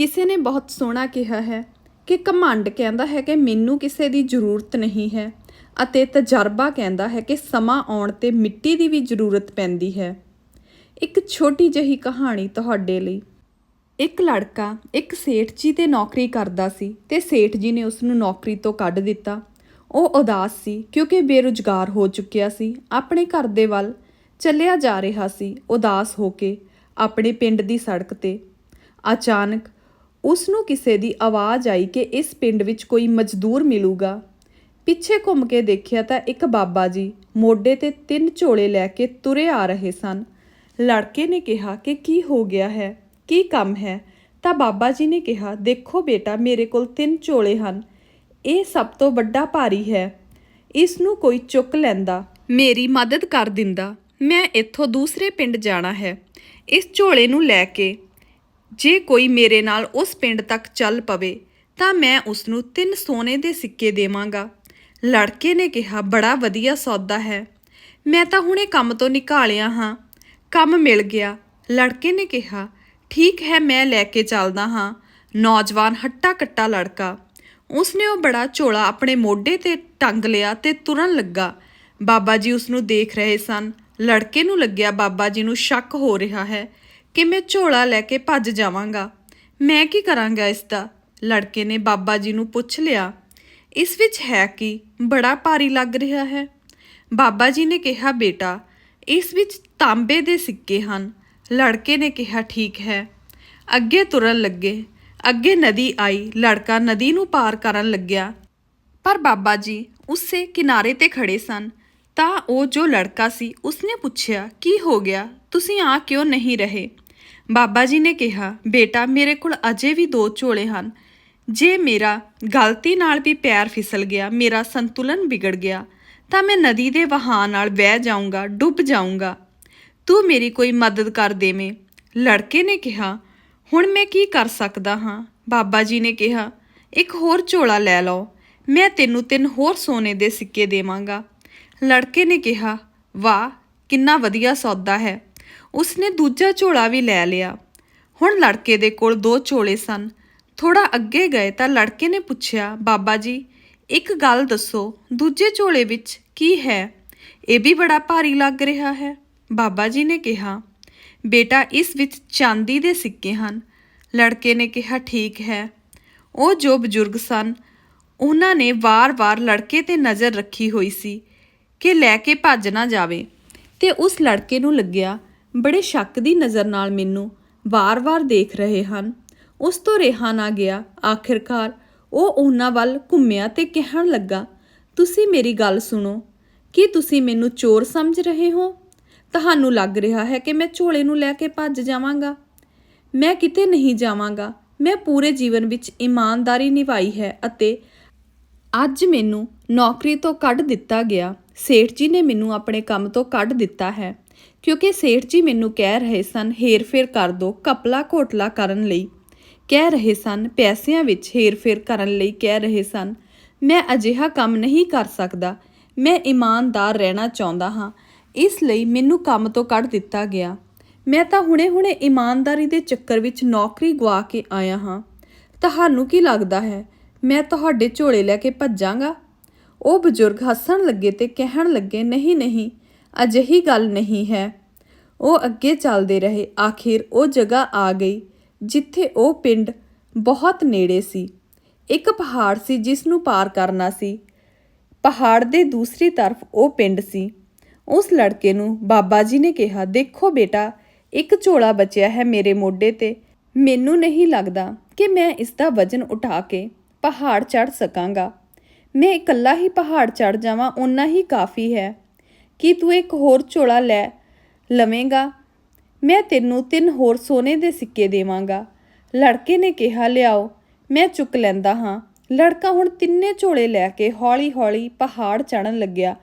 ਕਿਸੇ ਨੇ ਬਹੁਤ ਸੋਹਣਾ ਕਿਹਾ ਹੈ ਕਿ ਘਮੰਡ ਕਹਿੰਦਾ ਹੈ ਕਿ ਮੈਨੂੰ ਕਿਸੇ ਦੀ ਜ਼ਰੂਰਤ ਨਹੀਂ ਹੈ ਅਤੇ ਤਜਰਬਾ ਕਹਿੰਦਾ ਹੈ ਕਿ ਸਮਾਂ ਆਉਣ ਤੇ ਮਿੱਟੀ ਦੀ ਵੀ ਜ਼ਰੂਰਤ ਪੈਂਦੀ ਹੈ। ਇੱਕ ਛੋਟੀ ਜਿਹੀ ਕਹਾਣੀ ਤੁਹਾਡੇ ਲਈ। ਇੱਕ ਲੜਕਾ ਇੱਕ ਸੇਠ ਜੀ ਤੇ ਨੌਕਰੀ ਕਰਦਾ ਸੀ ਤੇ ਸੇਠ ਜੀ ਨੇ ਉਸ ਨੂੰ ਨੌਕਰੀ ਤੋਂ ਕੱਢ ਦਿੱਤਾ। ਉਹ ਉਦਾਸ ਸੀ ਕਿਉਂਕਿ ਬੇਰੁਜ਼ਗਾਰ ਹੋ ਚੁੱਕਿਆ ਸੀ। ਆਪਣੇ ਘਰ ਦੇ ਵੱਲ ਚੱਲਿਆ ਜਾ ਰਿਹਾ ਸੀ ਉਦਾਸ ਹੋ ਕੇ ਆਪਣੇ ਪਿੰਡ ਦੀ ਸੜਕ ਤੇ। ਅਚਾਨਕ ਉਸ ਨੂੰ ਕਿਸੇ ਦੀ ਆਵਾਜ਼ ਆਈ ਕਿ ਇਸ ਪਿੰਡ ਵਿੱਚ ਕੋਈ ਮਜ਼ਦੂਰ ਮਿਲੂਗਾ। ਪਿੱਛੇ ਘੁੰਮ ਕੇ ਦੇਖਿਆ ਤਾਂ ਇੱਕ ਬਾਬਾ ਜੀ ਮੋਢੇ ਤੇ ਤਿੰਨ ਝੋਲੇ ਲੈ ਕੇ ਤੁਰੇ ਆ ਰਹੇ ਸਨ। ਲੜਕੇ ਨੇ ਕਿਹਾ ਕਿ ਕੀ ਹੋ ਗਿਆ ਹੈ? ਕੀ ਕੰਮ ਹੈ? ਤਾਂ ਬਾਬਾ ਜੀ ਨੇ ਕਿਹਾ, ਦੇਖੋ ਬੇਟਾ, ਮੇਰੇ ਕੋਲ ਤਿੰਨ ਝੋਲੇ ਹਨ। ਇਹ ਸਭ ਤੋਂ ਵੱਡਾ ਭਾਰੀ ਹੈ। ਇਸ ਨੂੰ ਕੋਈ ਚੁੱਕ ਲੈਂਦਾ, ਮੇਰੀ ਮਦਦ ਕਰ ਦਿੰਦਾ। ਮੈਂ ਇੱਥੋਂ ਦੂਸਰੇ ਪਿੰਡ ਜਾਣਾ ਹੈ। ਇਸ ਝੋਲੇ ਨੂੰ ਲੈ ਕੇ ਜੇ ਕੋਈ ਮੇਰੇ ਨਾਲ ਉਸ ਪਿੰਡ ਤੱਕ ਚੱਲ ਪਵੇ, ਤਾਂ ਮੈਂ ਉਸ ਨੂੰ ਤਿੰਨ ਸੋਨੇ ਦੇ ਸਿੱਕੇ ਦੇਵਾਂਗਾ। ਲੜਕੇ ਨੇ ਕਿਹਾ, ਬੜਾ ਵਧੀਆ ਸੌਦਾ ਹੈ। ਮੈਂ ਤਾਂ ਹੁਣੇ ਕੰਮ ਤੋਂ ਨਿਕਾਲਿਆ ਹਾਂ। ਕੰਮ ਮਿਲ ਗਿਆ। ਲੜਕੇ ਨੇ ਕਿਹਾ, ਠੀਕ ਹੈ, ਮੈਂ ਲੈ ਕੇ ਚੱਲਦਾ ਹਾਂ। ਨੌਜਵਾਨ ਹੱਟਾ ਕੱਟਾ ਲੜਕਾ। ਉਸਨੇ ਉਹ ਬੜਾ ਝੋਲਾ ਆਪਣੇ ਮੋਢੇ ਤੇ ਟੰਗ ਲਿਆ ਤੇ ਤੁਰਨ ਲੱਗਾ। ਬਾਬਾ ਜੀ ਉਸ ਨੂੰ ਦੇਖ ਰਹੇ ਸਨ। ਲੜਕੇ ਨੂੰ ਲੱਗਿਆ, ਬਾਬਾ ਜੀ ਨੂੰ ਸ਼ੱਕ ਹੋ ਰਿਹਾ ਹੈ। ਕਿ ਮੈਂ ਝੋਲਾ ਲੈ ਕੇ ਭੱਜ ਜਾਵਾਂਗਾ। ਮੈਂ ਕੀ ਕਰਾਂਗਾ ਇਸ ਦਾ? ਲੜਕੇ ਨੇ ਬਾਬਾ ਜੀ ਨੂੰ ਪੁੱਛ ਲਿਆ, ਇਸ ਵਿੱਚ ਹੈ ਕਿ? ਬੜਾ ਭਾਰੀ ਲੱਗ ਰਿਹਾ ਹੈ। ਬਾਬਾ ਜੀ ਨੇ ਕਿਹਾ, ਬੇਟਾ, ਇਸ ਵਿੱਚ ਤਾਂਬੇ ਦੇ ਸਿੱਕੇ ਹਨ। ਲੜਕੇ ਨੇ ਕਿਹਾ, ਠੀਕ ਹੈ। ਅੱਗੇ ਤੁਰਨ ਲੱਗੇ। ਅੱਗੇ ਨਦੀ ਆਈ। ਲੜਕਾ ਨਦੀ ਨੂੰ ਪਾਰ ਕਰਨ ਲੱਗਿਆ। ਪਰ ਬਾਬਾ ਜੀ ਉਸੇ ਕਿਨਾਰੇ ਤੇ ਖੜੇ ਸਨ। ਤਾਂ ਉਹ ਜੋ ਲੜਕਾ ਸੀ, ਉਸਨੇ ਪੁੱਛਿਆ, ਕੀ ਹੋ ਗਿਆ? ਤੁਸੀਂ ਆ ਕਿਉਂ ਨਹੀਂ ਰਹੇ? ਬਾਬਾ ਜੀ ਨੇ ਕਿਹਾ, ਬੇਟਾ, ਮੇਰੇ ਕੋਲ ਅਜੇ ਵੀ ਦੋ ਝੋਲੇ ਹਨ। ਜੇ ਮੇਰਾ ਗਲਤੀ ਨਾਲ ਵੀ ਪੈਰ ਫਿਸਲ ਗਿਆ, ਮੇਰਾ ਸੰਤੁਲਨ ਵਿਗੜ ਗਿਆ, ਤਾਂ ਮੈਂ ਨਦੀ ਦੇ ਵਹਾਅ ਨਾਲ ਵਹਿ ਜਾਊਂਗਾ, ਡੁੱਬ ਜਾਊਂਗਾ। ਤੂੰ ਮੇਰੀ ਕੋਈ ਮਦਦ ਕਰ ਦੇਵੇਂ। ਲੜਕੇ ਨੇ ਕਿਹਾ, ਹੁਣ ਮੈਂ ਕੀ ਕਰ ਸਕਦਾ ਹਾਂ? ਬਾਬਾ ਜੀ ਨੇ ਕਿਹਾ, ਇੱਕ ਹੋਰ ਝੋਲਾ ਲੈ ਲਓ। ਮੈਂ ਤੈਨੂੰ ਤਿੰਨ ਹੋਰ ਸੋਨੇ ਦੇ ਸਿੱਕੇ ਦੇਵਾਂਗਾ। ਲੜਕੇ ਨੇ ਕਿਹਾ, ਵਾਹ, ਕਿੰਨਾ ਵਧੀਆ ਸੌਦਾ ਹੈ। ਉਸਨੇ ਦੂਜਾ ਝੋਲਾ ਵੀ ਲੈ ਲਿਆ। ਹੁਣ ਲੜਕੇ ਦੇ ਕੋਲ ਦੋ ਝੋਲੇ ਸਨ। ਥੋੜਾ ਅੱਗੇ ਗਏ ਤਾਂ ਲੜਕੇ ਨੇ ਪੁੱਛਿਆ, ਬਾਬਾ ਜੀ, ਇੱਕ ਗੱਲ ਦੱਸੋ, ਦੂਜੇ ਝੋਲੇ ਵਿੱਚ ਕੀ ਹੈ? ਇਹ ਵੀ ਬੜਾ ਭਾਰੀ ਲੱਗ ਰਿਹਾ ਹੈ। ਬਾਬਾ ਜੀ ਨੇ ਕਿਹਾ, ਬੇਟਾ, ਇਸ ਵਿੱਚ ਚਾਂਦੀ ਦੇ ਸਿੱਕੇ ਹਨ। ਲੜਕੇ ਨੇ ਕਿਹਾ, ਠੀਕ ਹੈ। ਉਹ ਜੋ ਬਜ਼ੁਰਗ ਸਨ, ਉਹਨਾਂ ਨੇ ਵਾਰ-ਵਾਰ ਲੜਕੇ ਤੇ ਨਜ਼ਰ ਰੱਖੀ ਹੋਈ ਸੀ। ਕਿ ਲੈ ਕੇ ਭੱਜ ਨਾ ਜਾਵੇ। ਤੇ ਉਸ ਲੜਕੇ ਨੂੰ ਲੱਗਿਆ ਬੜੇ ਸ਼ੱਕ ਦੀ ਨਜ਼ਰ ਨਾਲ ਮੈਨੂੰ ਵਾਰ-ਵਾਰ ਦੇਖ ਰਹੇ ਹਨ। ਉਸ ਤੋਂ ਰਿਹਾ ਨਾ ਗਿਆ। ਆਖਿਰਕਾਰ ਉਹ ਉਹਨਾਂ ਵੱਲ ਘੁੰਮਿਆ ਤੇ ਕਹਿਣ ਲੱਗਾ, ਤੁਸੀਂ ਮੇਰੀ ਗੱਲ ਸੁਣੋ। ਕੀ ਤੁਸੀਂ ਮੈਨੂੰ ਚੋਰ ਸਮਝ ਰਹੇ ਹੋ? ਤੁਹਾਨੂੰ ਲੱਗ ਰਿਹਾ ਹੈ ਕਿ ਮੈਂ ਝੋਲੇ ਨੂੰ ਲੈ ਕੇ ਭੱਜ ਜਾਵਾਂਗਾ। ਮੈਂ ਕਿਤੇ ਨਹੀਂ ਜਾਵਾਂਗਾ। ਮੈਂ ਪੂਰੇ ਜੀਵਨ ਵਿੱਚ ਇਮਾਨਦਾਰੀ ਨਿਭਾਈ ਹੈ ਅਤੇ ਅੱਜ ਮੈਨੂੰ ਨੌਕਰੀ ਤੋਂ ਕੱਢ ਦਿੱਤਾ ਗਿਆ। ਸੇਠ ਜੀ ਨੇ ਮੈਨੂੰ ਆਪਣੇ ਕੰਮ ਤੋਂ ਕੱਢ ਦਿੱਤਾ ਹੈ। ਕਿਉਂਕਿ ਸੇਠ ਜੀ ਮੈਨੂੰ ਕਹਿ ਰਹੇ ਸਨ, ਹੇਰਫੇਰ ਕਰ ਦੋ ਕਪਲਾ ਘੋਟਲਾ ਕਰਨ ਲਈ। ਕਹਿ ਰਹੇ ਸਨ, ਪੈਸਿਆਂ ਵਿੱਚ ਹੇਰਫੇਰ ਕਰਨ ਲਈ ਕਹਿ ਰਹੇ ਸਨ, ਮੈਂ ਅਜਿਹਾ ਕੰਮ ਨਹੀਂ ਕਰ ਸਕਦਾ। ਮੈਂ ਇਮਾਨਦਾਰ ਰਹਿਣਾ ਚਾਹੁੰਦਾ ਹਾਂ। ਇਸ ਲਈ ਮੈਨੂੰ ਕੰਮ ਤੋਂ ਕੱਢ ਦਿੱਤਾ ਗਿਆ। ਮੈਂ ਤਾਂ ਹੁਣੇ-ਹੁਣੇ ਇਮਾਨਦਾਰੀ ਦੇ ਚੱਕਰ ਵਿੱਚ ਨੌਕਰੀ ਗਵਾ ਕੇ ਆਇਆ ਹਾਂ। ਤੁਹਾਨੂੰ ਕੀ ਲੱਗਦਾ ਹੈ? ਮੈਂ ਤੁਹਾਡੇ ਝੋਲੇ ਲੈ ਕੇ ਭੱਜਾਂਗਾ? ਉਹ ਬਜ਼ੁਰਗ ਹੱਸਣ ਲੱਗੇ ਤੇ ਕਹਿਣ ਲੱਗੇ, ਨਹੀਂ ਨਹੀਂ, ਅਜਿਹੀ ਗੱਲ ਨਹੀਂ ਹੈ। ਉਹ ਅੱਗੇ ਚੱਲਦੇ ਰਹੇ। ਆਖਿਰ ਉਹ ਜਗ੍ਹਾ ਆ ਗਈ, ਜਿੱਥੇ ਉਹ ਪਿੰਡ ਬਹੁਤ ਨੇੜੇ ਸੀ। ਇੱਕ ਪਹਾੜ ਸੀ ਜਿਸ ਨੂੰ ਪਾਰ ਕਰਨਾ ਸੀ। ਪਹਾੜ ਦੇ ਦੂਸਰੀ ਤਰਫ ਉਹ ਪਿੰਡ ਸੀ। ਉਸ ਲੜਕੇ ਨੂੰ ਬਾਬਾ ਜੀ ਨੇ ਕਿਹਾ, ਦੇਖੋ ਬੇਟਾ, ਇੱਕ ਝੋਲਾ ਬਚਿਆ ਹੈ ਮੇਰੇ ਮੋਢੇ ਤੇ। ਮੈਨੂੰ ਨਹੀਂ ਲੱਗਦਾ ਕਿ ਮੈਂ ਇਸ ਦਾ ਵਜ਼ਨ ਉਠਾ ਕੇ ਪਹਾੜ ਚੜ ਸਕਾਂਗਾ। ਮੈਂ ਇਕੱਲਾ ਹੀ ਪਹਾੜ ਚੜ ਜਾਵਾਂ, ਓਨਾ ਹੀ ਕਾਫੀ ਹੈ। ਕੀ ਤੂੰ ਇੱਕ ਹੋਰ ਝੋਲਾ ਲੈ ਲਵੇਂਗਾ? ਮੈਂ ਤੈਨੂੰ ਤਿੰਨ ਹੋਰ ਸੋਨੇ ਦੇ ਸਿੱਕੇ ਦੇਵਾਂਗਾ। ਲੜਕੇ ਨੇ ਕਿਹਾ, ਲਿਆਓ, ਮੈਂ ਚੁੱਕ ਲੈਂਦਾ ਹਾਂ। ਲੜਕਾ ਹੁਣ ਤਿੰਨੇ ਝੋਲੇ ਲੈ ਕੇ ਹੌਲੀ-ਹੌਲੀ ਪਹਾੜ ਚੜਨ ਲੱਗਿਆ।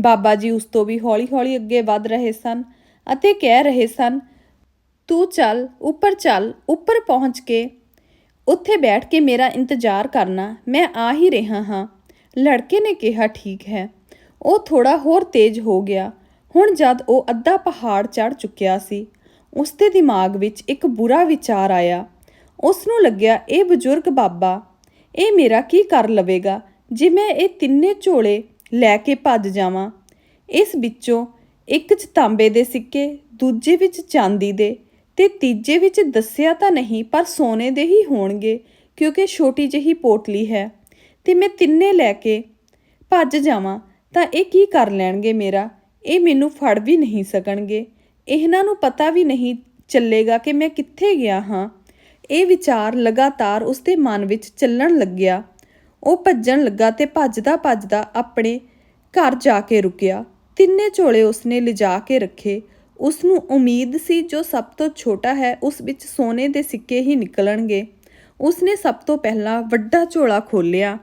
ਬਾਬਾ ਜੀ ਉਸ ਤੋਂ ਵੀ ਹੌਲੀ-ਹੌਲੀ ਅੱਗੇ ਵੱਧ ਰਹੇ ਸਨ ਅਤੇ ਕਹਿ ਰਹੇ ਸਨ, ਤੂੰ ਚੱਲ, ਉੱਪਰ ਚੱਲ, ਉੱਪਰ ਪਹੁੰਚ ਕੇ। ਉੱਥੇ ਬੈਠ ਕੇ ਮੇਰਾ ਇੰਤਜ਼ਾਰ ਕਰਨਾ। ਮੈਂ ਆ ਹੀ ਰਿਹਾ ਹਾਂ। ਲੜਕੇ ਨੇ ਕਿਹਾ, ਠੀਕ ਹੈ। ਉਹ ਥੋੜਾ ਹੋਰ ਤੇਜ਼ ਹੋ ਗਿਆ। ਹੁਣ ਜਦ ਉਹ ਅੱਧਾ ਪਹਾੜ ਚੜ ਚੁੱਕਿਆ ਸੀ ਉਸ ਦੇ ਦਿਮਾਗ ਵਿੱਚ ਇੱਕ ਬੁਰਾ ਵਿਚਾਰ ਆਇਆ। ਉਸ ਨੂੰ ਲੱਗਿਆ, ਇਹ ਬਜ਼ੁਰਗ ਬਾਬਾ, ਇਹ ਮੇਰਾ ਕੀ ਕਰ ਲਵੇਗਾ ਜੇ ਮੈਂ ਇਹ ਤਿੰਨੇ ਝੋਲੇ ਲੈ ਕੇ ਭੱਜ ਜਾਵਾਂ? ਇਸ ਵਿੱਚੋਂ ਇੱਕ 'ਚ ਤਾਂਬੇ ਦੇ ਸਿੱਕੇ, ਦੂਜੇ ਵਿੱਚ ਚਾਂਦੀ ਦੇ ਤੇ ਤੀਜੇ ਵਿੱਚ ਦੱਸਿਆ ਤਾਂ ਨਹੀਂ, ਪਰ ਸੋਨੇ ਦੇ ਹੀ ਹੋਣਗੇ, ਕਿਉਂਕਿ ਛੋਟੀ ਜਿਹੀ ਪੋਟਲੀ ਹੈ। ਤੇ ਮੈਂ ਤਿੰਨੇ ਲੈ ਕੇ ਭੱਜ ਜਾਵਾਂ, ਤਾਂ ਇਹ ਕੀ ਕਰ ਲੈਣਗੇ ਮੇਰਾ? ਇਹ ਮੈਨੂੰ ਫੜ ਵੀ ਨਹੀਂ ਸਕਣਗੇ। ਇਹਨਾਂ ਨੂੰ ਪਤਾ ਵੀ ਨਹੀਂ ਚੱਲੇਗਾ ਕਿ ਮੈਂ ਕਿੱਥੇ ਗਿਆ ਹਾਂ। ਇਹ ਵਿਚਾਰ ਲਗਾਤਾਰ ਉਸਦੇ ਮਨ ਵਿੱਚ ਚੱਲਣ ਲੱਗਿਆ। ਉਹ ਭੱਜਣ ਲੱਗਾ ਤੇ ਭੱਜਦਾ ਭੱਜਦਾ ਆਪਣੇ ਘਰ ਜਾ ਕੇ ਰੁਕਿਆ। ਤਿੰਨੇ ਝੋਲੇ ਉਸਨੇ ਲਿਜਾ ਕੇ ਰੱਖੇ। ਉਸ ਨੂੰ ਉਮੀਦ ਸੀ ਜੋ ਸਭ ਤੋਂ ਛੋਟਾ ਹੈ, ਉਸ ਵਿੱਚ ਸੋਨੇ ਦੇ ਸਿੱਕੇ ਹੀ ਨਿਕਲਣਗੇ। ਉਸਨੇ ਸਭ ਤੋਂ ਪਹਿਲਾਂ ਵੱਡਾ ਝੋਲਾ ਖੋਲ੍ਹਿਆ।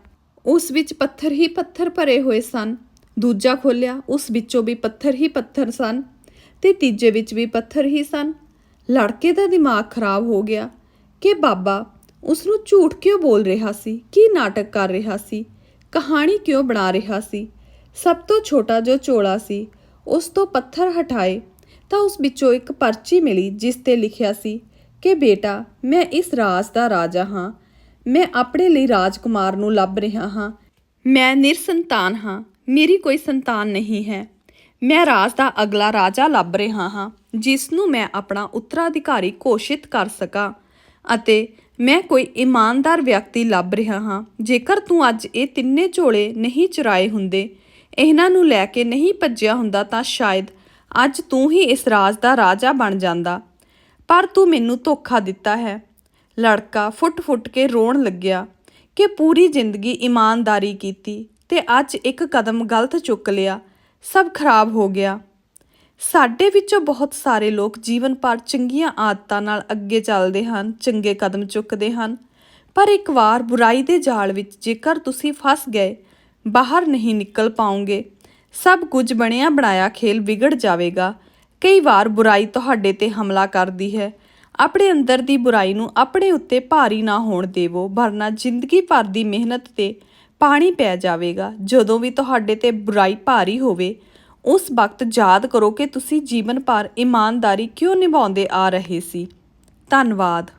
ਉਸ ਵਿੱਚ ਪੱਥਰ ਹੀ ਪੱਥਰ ਭਰੇ ਹੋਏ ਸਨ। ਦੂਜਾ ਖੋਲ੍ਹਿਆ, ਉਸ ਵਿੱਚੋਂ ਵੀ ਪੱਥਰ ਹੀ ਪੱਥਰ ਸਨ ਤੇ ਤੀਜੇ ਵਿੱਚ ਵੀ ਪੱਥਰ ਹੀ ਸਨ। ਲੜਕੇ ਦਾ ਦਿਮਾਗ ਖਰਾਬ ਹੋ ਗਿਆ ਕਿ ਬਾਬਾ ਉਸ ਨੂੰ ਝੂਠ ਕਿਉਂ ਬੋਲ ਰਿਹਾ ਸੀ? ਕੀ ਨਾਟਕ ਕਰ ਰਿਹਾ ਸੀ? ਕਹਾਣੀ ਕਿਉਂ ਬਣਾ ਰਿਹਾ ਸੀ? ਸਭ ਤੋਂ ਛੋਟਾ ਜੋ ਝੋਲਾ ਸੀ, ਉਸ ਤੋਂ ਪੱਥਰ ਹਟਾਏ ਤਾਂ ਉਸ ਵਿੱਚੋਂ ਇੱਕ ਪਰਚੀ ਮਿਲੀ ਜਿਸ ਤੇ ਲਿਖਿਆ ਸੀ ਕਿ ਬੇਟਾ, ਮੈਂ ਇਸ ਰਾਜ ਦਾ ਰਾਜਾ ਹਾਂ। ਮੈਂ ਆਪਣੇ ਲਈ ਰਾਜਕੁਮਾਰ ਨੂੰ ਲੱਭ ਰਿਹਾ ਹਾਂ। ਮੈਂ ਨਿਰਸੰਤਾਨ ਹਾਂ। ਮੇਰੀ ਕੋਈ ਸੰਤਾਨ ਨਹੀਂ ਹੈ। ਮੈਂ ਰਾਜ ਦਾ ਅਗਲਾ ਰਾਜਾ ਲੱਭ ਰਿਹਾ ਹਾਂ, ਜਿਸ ਨੂੰ ਮੈਂ ਆਪਣਾ ਉੱਤਰਾਧਿਕਾਰੀ ਘੋਸ਼ਿਤ ਕਰ ਸਕਾਂ ਅਤੇ ਮੈਂ ਕੋਈ ਇਮਾਨਦਾਰ ਵਿਅਕਤੀ ਲੱਭ ਰਿਹਾ ਹਾਂ। ਜੇਕਰ ਤੂੰ ਅੱਜ ਇਹ ਤਿੰਨੇ ਝੋਲੇ ਨਹੀਂ ਚੁਰਾਏ ਹੁੰਦੇ, ਇਹਨਾਂ ਨੂੰ ਲੈ ਕੇ ਨਹੀਂ ਭੱਜਿਆ ਹੁੰਦਾ ਤਾਂ ਸ਼ਾਇਦ ਅੱਜ ਤੂੰ ਹੀ ਇਸ ਰਾਜ ਦਾ ਰਾਜਾ ਬਣ ਜਾਂਦਾ। ਪਰ ਤੂੰ ਮੈਨੂੰ ਧੋਖਾ ਦਿੱਤਾ ਹੈ। ਲੜਕਾ ਫੁੱਟ-ਫੁੱਟ ਕੇ ਰੋਣ ਲੱਗਿਆ ਕਿ ਪੂਰੀ ਜ਼ਿੰਦਗੀ ਇਮਾਨਦਾਰੀ ਕੀਤੀ ਤੇ ਅੱਜ ਇੱਕ ਕਦਮ ਗਲਤ ਚੁੱਕ ਲਿਆ, ਸਭ ਖਰਾਬ ਹੋ ਗਿਆ। ਸਾਡੇ ਵਿੱਚੋਂ ਬਹੁਤ ਸਾਰੇ ਲੋਕ ਜੀਵਨ ਭਰ ਚੰਗੀਆਂ ਆਦਤਾਂ ਨਾਲ ਅੱਗੇ ਚੱਲਦੇ ਹਨ, ਚੰਗੇ ਕਦਮ ਚੁੱਕਦੇ ਹਨ, ਪਰ ਇੱਕ ਵਾਰ ਬੁਰਾਈ ਦੇ ਜਾਲ ਵਿੱਚ ਜੇਕਰ ਤੁਸੀਂ ਫਸ ਗਏ, ਬਾਹਰ ਨਹੀਂ ਨਿਕਲ ਪਾਓਗੇ, ਸਭ ਕੁਝ ਬਣਿਆ ਬਣਾਇਆ ਖੇਲ ਵਿਗੜ ਜਾਵੇਗਾ। ਕਈ ਵਾਰ ਬੁਰਾਈ ਤੁਹਾਡੇ ਤੇ ਹਮਲਾ ਕਰਦੀ ਹੈ ਆਪਣੇ ਅੰਦਰ ਦੀ ਬੁਰਾਈ ਨੂੰ ਆਪਣੇ ਉੱਤੇ ਭਾਰੀ ਨਾ ਹੋਣ ਦੇਵੋ, ਵਰਨਾ ਜ਼ਿੰਦਗੀ ਭਰ ਦੀ ਮਿਹਨਤ ਤੇ ਪਾਣੀ ਪੈ ਜਾਵੇਗਾ। ਜਦੋਂ ਵੀ ਤੁਹਾਡੇ ਤੇ ਬੁਰਾਈ ਭਾਰੀ ਹੋਵੇ, ਉਸ ਵਕਤ ਯਾਦ ਕਰੋ ਕਿ ਤੁਸੀਂ ਜੀਵਨ ਭਰ ਇਮਾਨਦਾਰੀ ਕਿਉਂ ਨਿਭਾਉਂਦੇ ਆ ਰਹੇ ਸੀ। ਧੰਨਵਾਦ।